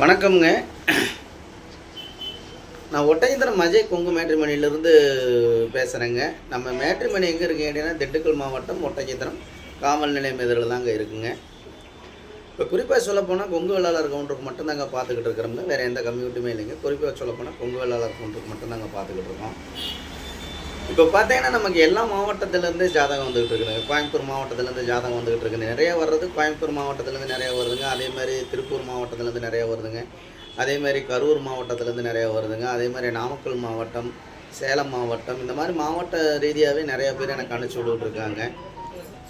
வணக்கம்ங்க. நான் ஒட்டயந்திரம் அஜய் கொங்கு மேட்ரிமணியிலிருந்து பேசுகிறேங்க நம்ம மேட்ரிமணி எங்கே இருக்கு அப்படின்னா திண்டுக்கல் மாவட்டம் ஒட்டயந்திரம் காவல் நிலையம் எதிரில் தாங்க இருக்குங்க. இப்போ குறிப்பாக சொல்லப்போனால் கொங்கு வேளாளர் கவுண்டருக்கு மட்டும்தாங்க பார்த்துக்கிட்டு இருக்கிறோங்க வேறு எந்த கம்யூனிட்டியுமே இல்லைங்க. குறிப்பாக சொல்லப்போனால் கொங்கு வேளாளர் கவுண்டருக்கு மட்டும்தாங்க பார்த்துக்கிட்டு இருக்கோம். இப்போ பார்த்தீங்கன்னா நமக்கு எல்லா மாவட்டத்திலேருந்து ஜாதகம் வந்துகிட்டு இருக்குதுங்க கோயம்புத்தூர் மாவட்டத்திலேருந்து ஜாதகம் வந்துகிட்டு இருக்குது. நிறைய வர்றது கோயம்புத்தூர் மாவட்டத்திலேருந்து நிறைய வருதுங்க. அதே மாதிரி திருப்பூர் மாவட்டத்திலேருந்து நிறைய வருதுங்க. அதே மாதிரி கரூர் மாவட்டத்திலேருந்து நிறைய வருதுங்க. அதே மாதிரி நாமக்கல் மாவட்டம் சேலம் மாவட்டம் இந்த மாதிரி மாவட்ட ரீதியாகவே நிறைய பேர் எனக்கு அனுப்பிச்சி விட்டுருக்காங்க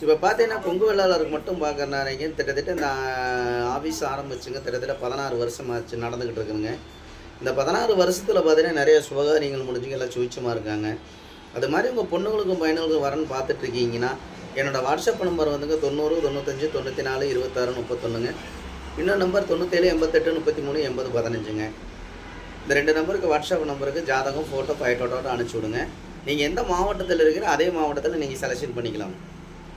இப்போ பார்த்தீங்கன்னா கொங்கு வெள்ளாளருக்கு மட்டும் பார்க்கறனாரிங்க கிட்டத்தட்ட இந்த ஆஃபீஸ் ஆரம்பிச்சுங்க. கிட்டத்தட்ட பதினாறு வருஷம் ஆச்சு நடந்துக்கிட்டு இருக்குதுங்க. இந்த பதினாறு வருஷத்தில் பார்த்தீங்கன்னா நிறைய சுபகாரியங்கள் முடிஞ்சுங்க எல்லாம் சுவிச்சமாக இருக்காங்க. அது மாதிரி உங்கள் பொண்ணுங்களுக்கும் பையனுங்களுக்கும் வரன்னு பார்த்துட்டு இருக்கீங்கன்னா என்னோடய வாட்ஸ்அப் நம்பர் வந்துங்க தொண்ணூறு தொண்ணூத்தஞ்சு தொண்ணூற்றி நாலு இருபத்தாறு முப்பத்தொன்றுங்க இன்னொரு நம்பர் தொண்ணூற்றேழு எண்பத்தெட்டு முப்பத்தி மூணு எண்பது பதினஞ்சுங்க. இந்த ரெண்டு நம்பருக்கு வாட்ஸ்அப் நம்பருக்கு ஜாதகம் ஃபோட்டோ ஃபைட்டோட்டோட அனுப்பிச்சி விடுங்க. நீங்கள் எந்த மாவட்டத்தில் இருக்கிற அதே மாவட்டத்தில் நீங்கள் செலெக்ஷன் பண்ணிக்கலாம்.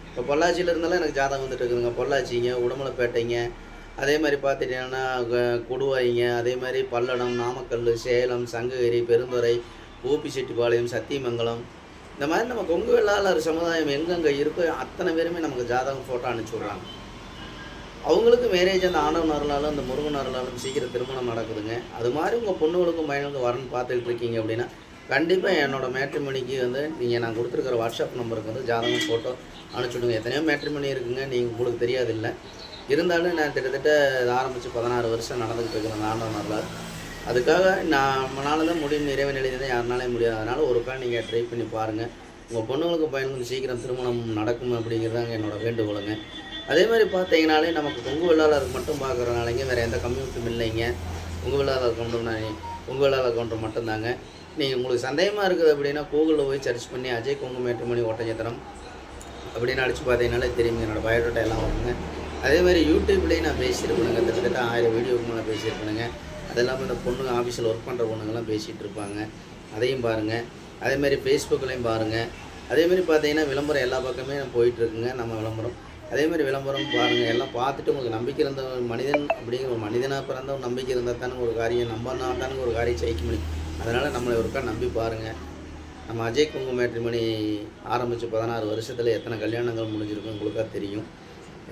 இப்போ பொள்ளாச்சியில் இருந்தாலும் எனக்கு ஜாதகம் வந்துட்டு இருக்குதுங்க. பொள்ளாச்சிங்க உடமலைப்பேட்டைங்க அதே மாதிரி பார்த்துட்டிங்கன்னா க- கொடுவாய்ங்க அதே மாதிரி பல்லடம் நாமக்கல் சேலம் சங்ககிரி பெருந்துறை ஓபி செட்டிப்பாளையம் சத்தியமங்கலம். இந்த மாதிரி நம்ம கொங்கு வெள்ளாளர் சமுதாயம் எங்கெங்கே இருக்கோ அத்தனை பேருமே நமக்கு ஜாதகம் ஃபோட்டோ அனுப்பிச்சி விட்றாங்க. அவங்களுக்கு மேரேஜ் அந்த ஆண்டவன் அருளாலும் அந்த முருகன் அருளாலும் சீக்கிரம் திருமணம் நடக்குதுங்க. அது மாதிரி உங்கள் பொண்ணுகளுக்கும் பையனுக்கும் வரணும்னு பார்த்துக்கிட்டு இருக்கீங்க அப்படின்னா கண்டிப்பாக என்னோடய மேட்ரிமணிக்கு வந்து நீங்கள் நான் கொடுத்துருக்குற வாட்ஸ்அப் நம்பருக்கு வந்து ஜாதகம் ஃபோட்டோ அனுப்பிச்சுடுங்க எத்தனையோ மேட்ரிமணி இருக்குங்க நீங்கள் உங்களுக்கு தெரியாதில்லை. இருந்தாலும் நான் கிட்டத்தட்ட ஆரம்பித்து பதினாறு வருஷம் நடந்துக்கிட்டு இருக்கிறேன் அந்த ஆண்டவன் அருளால் அதுக்காக நான் நம்மளால தான் முடியும் இறைவன் எழுதி யாருனாலே முடியாது. அதனால் ஒரு கால் நீங்கள் ட்ரை பண்ணி பாருங்கள் உங்கள் பொண்ணுங்களுக்கு பையனுக்கும் சீக்கிரம் திருமணம் நடக்கும் அப்படிங்கிறதாங்க என்னோடய வேண்டுகோளுங்க. அதே மாதிரி பார்த்தீங்கனாலே நமக்கு கொங்கு வெள்ளாளருக்கு மட்டும் பார்க்குறனாலங்க வேறு எந்த கம்யூனிட்டியும் இல்லைங்க. கொங்கு வெள்ளாளர் கவுண்டர் நான் கொங்கு வெள்ளாளர் கவுண்டர் மட்டும்தாங்க. நீங்கள் உங்களுக்கு சந்தேகமாக இருக்குது அப்படின்னா கூகுளில் போய் சர்ச் பண்ணி அஜய் கொங்கு மேட்டுமணி ஓட்டஞ்சத்திரம் அப்படின்னு அடிச்சு பார்த்தீங்கனாலே தெரியுங்க. என்னோடய பயோடேட்டா எல்லாம் வருங்க. அதே மாதிரி யூடியூப்லேயும் நான் பேசியிருப்பேனுங்க கிட்டத்தட்ட ஆயிரம் வீடியோக்கு மேலே பேசியிருப்பேனுங்க அது இல்லாமல் இந்த பொண்ணுங்க ஆஃபீஸில் ஒர்க் பண்ணுற பொண்ணுங்கெல்லாம் பேசிகிட்டு இருப்பாங்க. அதையும் பாருங்கள் அதேமாரி ஃபேஸ்புக்கிலையும் ஃபேஸ்புக்லேயும் பாருங்கள் அதேமாரி பார்த்தீங்கன்னா விளம்பரம் எல்லா பக்கமே போயிட்டுருக்குங்க நம்ம விளம்பரம். அதேமாதிரி விளம்பரம் பாருங்கள் எல்லாம் பார்த்துட்டு உங்களுக்கு நம்பிக்கை இருந்த ஒரு மனிதன் அப்படிங்கிற ஒரு மனிதனாக பிறந்த ஒரு நம்பிக்கை இருந்தால் தானே ஒரு காரியம். நம்பினா தானே ஒரு காரியம் ஜெயிக்க முடியும். அதனால் நம்மளை ஒருக்கா நம்பி பாருங்கள் நம்ம அஜய் குங்கு மேட்ரிமணி ஆரம்பித்து பதினாறு வருஷத்தில் எத்தனை கல்யாணங்கள் முடிஞ்சிருக்கும் உங்களுக்காக தெரியும்.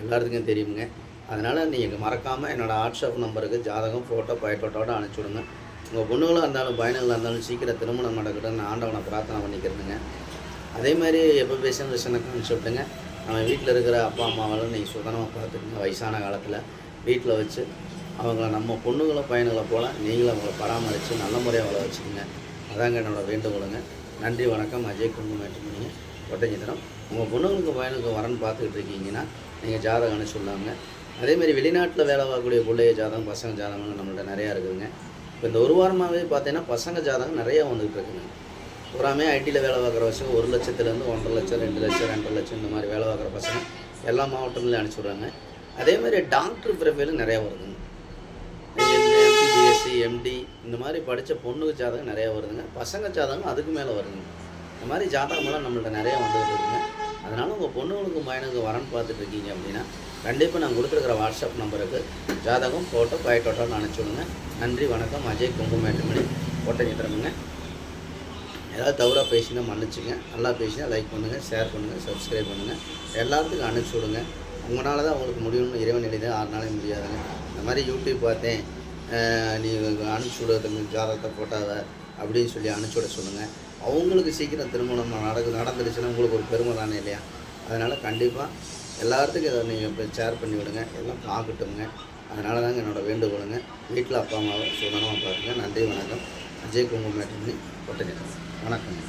எல்லாத்துக்கும் தெரியுங்க. அதனால் நீங்கள் மறக்காமல் என்னோடய வாட்ஸ்அப் நம்பருக்கு ஜாதகம் ஃபோட்டோ பயட்டோட்டோட அனுப்பிச்சி விடுங்க. உங்கள் பொண்ணுகளாக இருந்தாலும் பையனுங்களாக இருந்தாலும் சீக்கிரம் திருமணம் நடக்கட்டும்னு ஆண்டவனை பிரார்த்தனை பண்ணிக்கிறதுங்க அதே மாதிரி எப்போ பேசுகிற விஷயம்னாக்கா அனுப்பிச்சி விட்டுங்க நம்ம வீட்டில் இருக்கிற அப்பா அம்மாவெல்லாம் நீங்கள் சுதனமாக பார்த்துக்குங்க. வயசான காலத்தில் வீட்டில் வச்சு அவங்கள நம்ம பொண்ணுங்களை பையனுங்களை போல் நீங்களும் அவங்கள பராமரித்து நல்ல முறையாக அவளை வச்சுக்கோங்க. அதாங்க என்னோட வேண்டுகோளுங்க. நன்றி வணக்கம். அஜய் குங்குமேட்டு பண்ணிங்க ஒட்டஞ்சித்திரம். உங்கள் பொண்ணுங்களுக்கு பையனுக்கு வரன்னு பார்த்துக்கிட்டு இருக்கீங்கன்னா நீங்கள் ஜாதகம் அனுப்பிச்சி அதேமாதிரி வெளிநாட்டில் வேலை வாங்கக்கூடிய பிள்ளைய ஜாதகம் பசங்க ஜாதகங்கள் நம்மள்ட்ட நிறையா இருக்குதுங்க. இப்போ இந்த ஒரு வாரமாகவே பார்த்தீங்கன்னா பசங்க ஜாதகம் நிறையா வந்துகிட்டு இருக்குங்க பூராமே ஐடியில் வேலை பார்க்குற பசங்க ஒரு லட்சத்துலேருந்து ஒன்றரை லட்சம் ரெண்டு லட்சம் ரெண்டரை லட்சம் இந்த மாதிரி வேலை பார்க்குற பசங்க எல்லா மாவட்டங்களையும் அனுப்பிச்சி விட்றாங்க. அதே மாதிரி டாக்டர் ப்ரொஃபைலும் நிறையா வருதுங்க. பிஎஸ்சி எம்டி இந்த மாதிரி படித்த பொண்ணுக்கு ஜாதகம் நிறையா வருதுங்க. பசங்க ஜாதகம் அதுக்கு மேலே வருதுங்க. இந்த மாதிரி ஜாதகமெல்லாம் நம்மள்ட்ட நிறையா வந்துகிட்டு இருக்குங்க. அதனால் உங்கள் பொண்ணுங்களுக்கு பையனுக்கு வரன்னு பார்த்துட்டு இருக்கீங்க அப்படின்னா கண்டிப்பாக நான் கொடுத்துருக்குற வாட்ஸ்அப் நம்பருக்கு ஜாதகம் ஃபோட்டோ பயோட்டோட்டோன்னு அனுப்பிச்சி விடுங்க. நன்றி வணக்கம் அஜய் குங்குமேட்டுமணி ஒட்டஞ்சித்திரமுங்க ஏதாவது தவறாக பேசினா மன்னிச்சுங்க. நல்லா பேசினா லைக் பண்ணுங்கள் ஷேர் பண்ணுங்கள் சப்ஸ்கிரைப் பண்ணுங்கள் எல்லாத்துக்கும் அனுப்பிச்சி விடுங்க. உங்களால் தான் அவங்களுக்கு முடியும்னு இறைவன் எழுதி ஆறுனாலே முடியாதுங்க. இந்த மாதிரி யூடியூப் பார்த்தேன். நீ அனுப்பிச்சி விடுறதுக்கு ஜாதகத்தை போட்டாத அப்படின்னு சொல்லி அனுப்பிச்சி விட சொல்லுங்கள் அவங்களுக்கு சீக்கிரம் திருமணம் நடக்கு நடந்துடுச்சுன்னா உங்களுக்கு ஒரு பெருமை தானே இல்லையா? அதனால் கண்டிப்பாக எல்லாத்துக்கும் இதை நீங்கள் இப்போ ஷேர் பண்ணி விடுங்க. எல்லாம் பார்க்கட்டுங்க அதனால தாங்க என்னோட வேண்டுகோளுங்க. வீட்டில் அப்பா அம்மாவை சுதனமாக பார்த்துங்க. நன்றி வணக்கம். அஜய் குங்குமேட்டி ஒட்டஞ்சத்திரம் வணக்கம்.